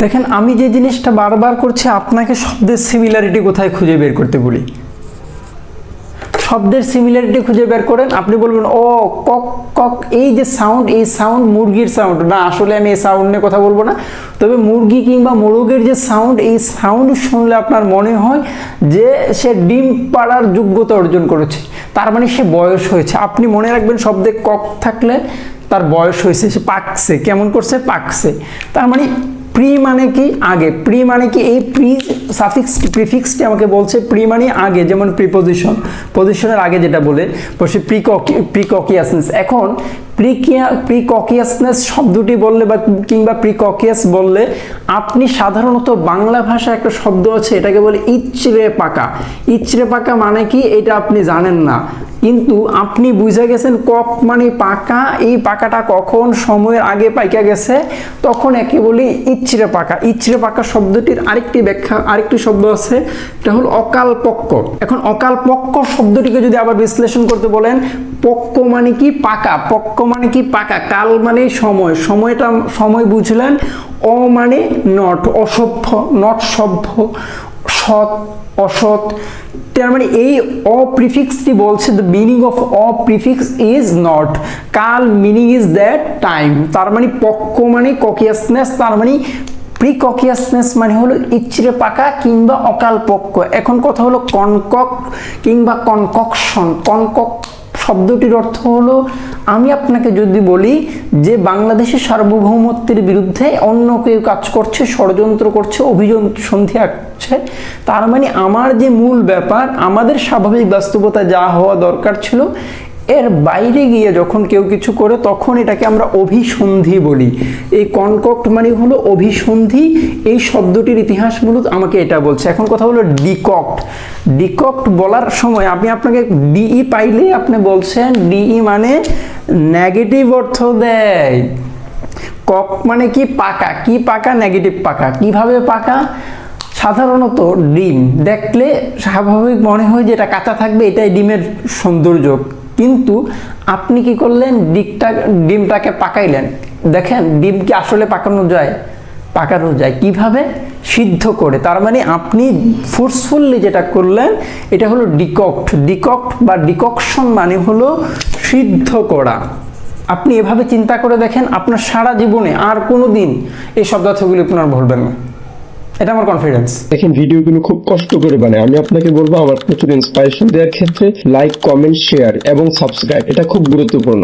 দেখেন, আমি যে জিনিসটা বারবার করছি, আপনাকে শব্দের সিমিলারিটি কোথায় খুঁজে বের করতে বলি? শব্দের সিমিলারিটি খুঁজে বের করেন, আপনি বলবেন, ও, কক কক, এই যে সাউন্ড এই সাউন্ড মুরগির সাউন্ড না, আসলে আমি এই সাউন্ড নিয়ে কথা বলব না। তবে মুরগি কিংবা মোরগের যে সাউন্ড এই সাউন্ড শুনলে আপনার মনে হয় যে সে ডিম পাড়ার যোগ্যতা অর্জন করেছে। তার মানে সে বয়স হয়েছে। আপনি মনে রাখবেন, শব্দে কক থাকলে তার বয়স হয়েছে, সে পাকছে, কেমন করছে? পাকছে। তার মানে প্রি মানে কি আগে? প্রি মানে কি এই প্রি সাফিক্স প্রিফিক্সটি আমাকে বলছে প্রি মানে আগে, যেমন প্রিপোজিশন পজিশনের আগে যেটা বলে বসে প্রিককি প্রিককিয়াসনেস এখন প্রিকিয়া, প্রিককিয়াসনেস শব্দটি বললে বা কিংবা প্রিককিয়াস বললে আপনি সাধারণত বাংলা ভাষায় একটা শব্দ আছে, এটাকে বলে ইচড়ে পাকা। ইচড়ে পাকা মানে কি? এটা আপনি জানেন না। কিন্তু আপনি বুঝে গেছেন কক মানে পাকা। এই পাকাটা কখন সময়ের আগে পাইকা গেছে? তখন একে বলি ইচড়ে পাকা। ইচড়ে পাকা শব্দটির আরেকটি ব্যাখ্যা, আরেকটি শব্দ আছে, এটা হল অকাল পক্ক। এখন অকাল পক্ক শব্দটিকে যদি আবার বিশ্লেষণ করতে বলেন, পক্ক মানে কি? পাকা। পক্ক মানে কি পাকা? কাল মানে সময়। সময়টা, সময় বুঝলেন? অ মানে নট, অসভ্য, নট সভ্য, সৎ, অসৎ। তার মানে এই অ প্রিফিক্সটি বলছে দ্য মিনিং অফ অ প্রিফিক্স ইজ নট কাল মিনিং ইজ দ্যাট টাইম তার মানে পক্ক মানে ককিয়াসনেস তার মানে প্রিককিয়াসনেস মানে হলো ইচ্ছরে পাকা কিংবা অকাল পক্ক। এখন কথা হলো কনকক কিংবা কনককশন। কনকক শব্দটির অর্থ হলো আমি আপনাকে যদি বলি যে বাংলাদেশের সার্বভৌমত্বের বিরুদ্ধে অন্য কেউ কাজ করছে, ষড়যন্ত্র করছে অভিযোগ সন্ধি আসছে, তার মানে আমার যে মূল ব্যাপার, আমাদের স্বাভাবিক বাস্তবতা যা হওয়া দরকার ছিল এর বাইরে গিয়ে যখন কেউ কিছু করে, তখন এটাকে আমরা অভিসন্ধি বলি। এই কনকক্ট মানে হলো অভিসন্ধি। এই শব্দটির ইতিহাস মূলত আমাকে এটা বলছে। এখন কথা হলো ডিকক্ট। ডিকক্ট বলার সময় আমি আপনাকে ডিই পাইলে আপনি বলছেন, ডিই মানে নেগেটিভ অর্থ দেয়। কক মানে কি পাকা? কি পাকা? নেগেটিভ পাকা। কীভাবে পাকা? সাধারণত ডিম। দেখলে স্বাভাবিক মনে হয় যে এটা কাঁচা থাকবে, এটাই ডিমের সৌন্দর্য। কিন্তু আপনি কি করলেন? ডিকটা, ডিমটাকে পাকাইলেন। দেখেন, ডিম কি আসলে পাকানো যায়? পাকানো যায়। কীভাবে? সিদ্ধ করে। তার মানে আপনি ফোর্সফুললি যেটা করলেন, এটা হলো ডিকক্ট ডিকক্ট বা ডিককশন মানে হলো সিদ্ধ করা। আপনি এভাবে চিন্তা করে দেখেন, আপনার সারা জীবনে আর কোনো দিন এই শব্দার্থগুলি আপনার ভুলবেন না। এটা আমার কনফিডেন্স দেখেন, ভিডিওগুলো খুব কষ্ট করে বানায়। আমি আপনাকে বলব, আমার প্রচুর ইন্সপাইরেশন দেওয়ার ক্ষেত্রে লাইক কমেন্ট শেয়ার এবং সাবস্ক্রাইব এটা খুব গুরুত্বপূর্ণ।